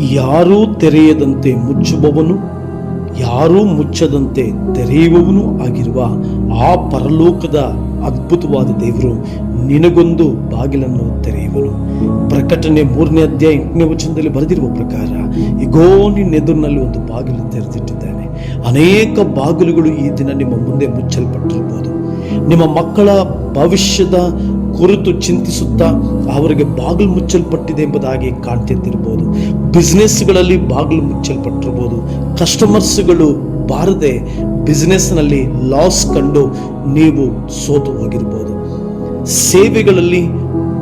ಯಾರೂ ತೆರೆಯದಂತೆ ಮುಚ್ಚುವವನು, ಯಾರೂ ಮುಚ್ಚದಂತೆ ತೆರೆಯುವವನು ಆಗಿರುವ ಆ ಪರಲೋಕದ ಅದ್ಭುತವಾದ ದೇವರು ನಿನಗೊಂದು ಬಾಗಿಲನ್ನು ತೆರೆಯುವನು. ಪ್ರಕಟಣೆ ಮೂರನೇ ಅಧ್ಯಾಯ ಎಂಟನೇ ವಚನದಲ್ಲಿ ಬರೆದಿರುವ ಪ್ರಕಾರ ಈಗೋ ನಿನ್ನೆದುರಿನಲ್ಲಿ ಒಂದು ಬಾಗಿಲು ತೆರೆದಿಟ್ಟಿದ್ದಾನೆ. ಅನೇಕ ಬಾಗಿಲುಗಳು ಈ ದಿನ ನಿಮ್ಮ ಮುಂದೆ ಮುಚ್ಚಲ್ಪಟ್ಟಿರಬಹುದು. ನಿಮ್ಮ ಮಕ್ಕಳ ಭವಿಷ್ಯದ ಕುರಿತು ಚಿಂತಿಸುತ್ತಾ ಅವರಿಗೆ ಬಾಗಿಲು ಮುಚ್ಚಲ್ಪಟ್ಟಿದೆ ಎಂಬುದಾಗಿ ಕಾಣ್ತಿದ್ದಿರ್ಬೋದು ಬಿಸ್ನೆಸ್ಗಳಲ್ಲಿ ಬಾಗಿಲು ಮುಚ್ಚಲ್ಪಟ್ಟಿರ್ಬೋದು. ಕಸ್ಟಮರ್ಸ್ಗಳು ಬಾರದೆ ಬಿಸ್ನೆಸ್ನಲ್ಲಿ ಲಾಸ್ ಕಂಡು ನೀವು ಸೋತು ಹೋಗಿರ್ಬೋದು. ಸೇವೆಗಳಲ್ಲಿ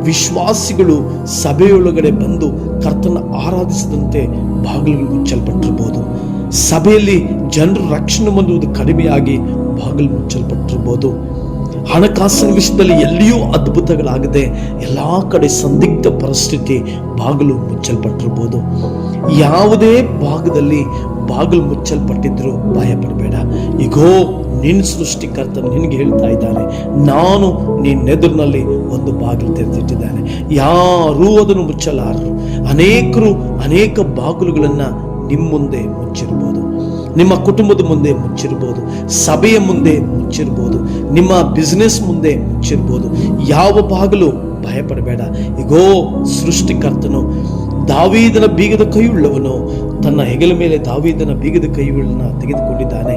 ವಿಶ್ವಾಸಿಗಳು ಸಭೆಯೊಳಗಡೆ ಬಂದು ಕರ್ತನ ಆರಾಧಿಸದಂತೆ ಬಾಗಿಲು ಮುಚ್ಚಲ್ಪಟ್ಟಿರ್ಬೋದು. ಸಭೆಯಲ್ಲಿ ಜನರು ರಕ್ಷಣೆ ಹೊಂದುವುದು ಕಡಿಮೆಯಾಗಿ ಬಾಗಿಲು ಮುಚ್ಚಲ್ಪಟ್ಟಿರ್ಬೋದು. ಹಣಕಾಸಿನ ವಿಷಯದಲ್ಲಿ ಎಲ್ಲಿಯೂ ಅದ್ಭುತಗಳಾಗದೆ ಎಲ್ಲ ಕಡೆ ಸಂದಿಗ್ಧ ಪರಿಸ್ಥಿತಿ ಬಾಗಿಲು ಮುಚ್ಚಲ್ಪಟ್ಟಿರ್ಬೋದು. ಯಾವುದೇ ಭಾಗದಲ್ಲಿ ಬಾಗಿಲು ಮುಚ್ಚಲ್ಪಟ್ಟಿದ್ರು ಭಯ ಪಡಬೇಡ ಈಗೋ ನಿನ್ನ ಸೃಷ್ಟಿಕರ್ತ ನಿನಗೆ ಹೇಳ್ತಾ ಇದ್ದಾನೆ, ನಾನು ನಿನ್ನೆದುರಿನಲ್ಲಿ ಒಂದು ಬಾಗಿಲು ತೆರೆದಿಟ್ಟಿದ್ದಾನೆ. ಯಾರೂ ಅದನ್ನು ಮುಚ್ಚಲಾರರು. ಅನೇಕರು ಅನೇಕ ಬಾಗಿಲುಗಳನ್ನು ನಿಮ್ಮ ಮುಂದೆ ಮುಚ್ಚಿರ್ಬೋದು. ನಿಮ್ಮ ಕುಟುಂಬದ ಮುಂದೆ ಮುಚ್ಚಿರ್ಬೋದು. ಸಭೆಯ ಮುಂದೆ ಮುಚ್ಚಿರ್ಬೋದು. ನಿಮ್ಮ ಬಿಸ್ನೆಸ್ ಮುಂದೆ ಮುಚ್ಚಿರ್ಬೋದು. ಯಾವ ಬಾಗಿಲು? ಭಯಪಡಬೇಡ. ಈಗೋ ಸೃಷ್ಟಿಕರ್ತನು ದಾವೀದನ ಬೀಗದ ಕೈಯುಳ್ಳವನು ತನ್ನ ಹೆಗಲ ಮೇಲೆ ದಾವಿದನ ಬೀಗದ ಕೈಗಳನ್ನು ತೆಗೆದುಕೊಂಡಿದ್ದಾನೆ.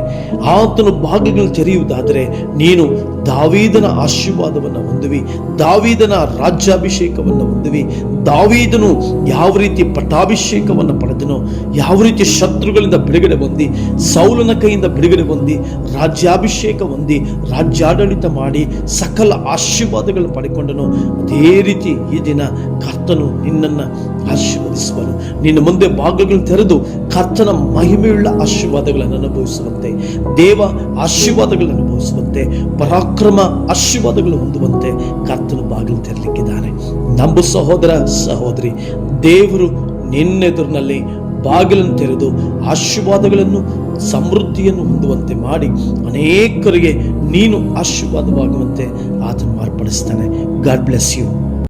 ಆತನು ಭಾಗಗಳು ತೆರೆಯುವುದಾದರೆ ನೀನು ದಾವೀದನ ಆಶೀರ್ವಾದವನ್ನು ಹೊಂದುವಿ, ದಾವೀದನ ರಾಜ್ಯಾಭಿಷೇಕವನ್ನು ಹೊಂದುವಿ. ದಾವೀದನು ಯಾವ ರೀತಿ ಪಟ್ಟಾಭಿಷೇಕವನ್ನು ಪಡೆದನೋ, ಯಾವ ರೀತಿ ಶತ್ರುಗಳಿಂದ ಬಿಡುಗಡೆ ಹೊಂದಿ, ಸೌಲನ ಕೈಯಿಂದ ಬಿಡುಗಡೆ ಹೊಂದಿ, ರಾಜ್ಯಾಭಿಷೇಕ ಹೊಂದಿ, ರಾಜ್ಯಾಡಳಿತ ಮಾಡಿ, ಸಕಲ ಆಶೀರ್ವಾದಗಳನ್ನು ಪಡೆಕೊಂಡನು, ಅದೇ ರೀತಿ ಈ ದಿನ ಕರ್ತನು ನಿನ್ನನ್ನು ಆಶೀರ್ವದಿಸುವನು. ನಿನ್ನ ಮುಂದೆ ಬಾಗಿಲುಗಳು ತೆರೆದು ಕರ್ತನ ಮಹಿಮೆಯುಳ್ಳ ಆಶೀರ್ವಾದಗಳನ್ನು ಅನುಭವಿಸುವಂತೆ, ದೇವ ಆಶೀರ್ವಾದಗಳನ್ನು ಅನುಭವಿಸುವಂತೆ, ಪರಾಕ್ರಮ ಆಶೀರ್ವಾದಗಳು ಹೊಂದುವಂತೆ ಕರ್ತನ ಬಾಗಿಲು ತೆರಲಿಕ್ಕಿದ್ದಾನೆ ನಂಬು ಸಹೋದರ ಸಹೋದರಿ, ದೇವರು ನಿನ್ನೆದುರಿನಲ್ಲಿ ಬಾಗಿಲನ್ನು ತೆರೆದು ಆಶೀರ್ವಾದಗಳನ್ನು, ಸಮೃದ್ಧಿಯನ್ನು ಹೊಂದುವಂತೆ ಮಾಡಿ ಅನೇಕರಿಗೆ ನೀನು ಆಶೀರ್ವಾದವಾಗುವಂತೆ ಆತನು ಮಾರ್ಪಡಿಸ್ತಾನೆ ಗಾಡ್ ಬ್ಲೆಸ್ ಯು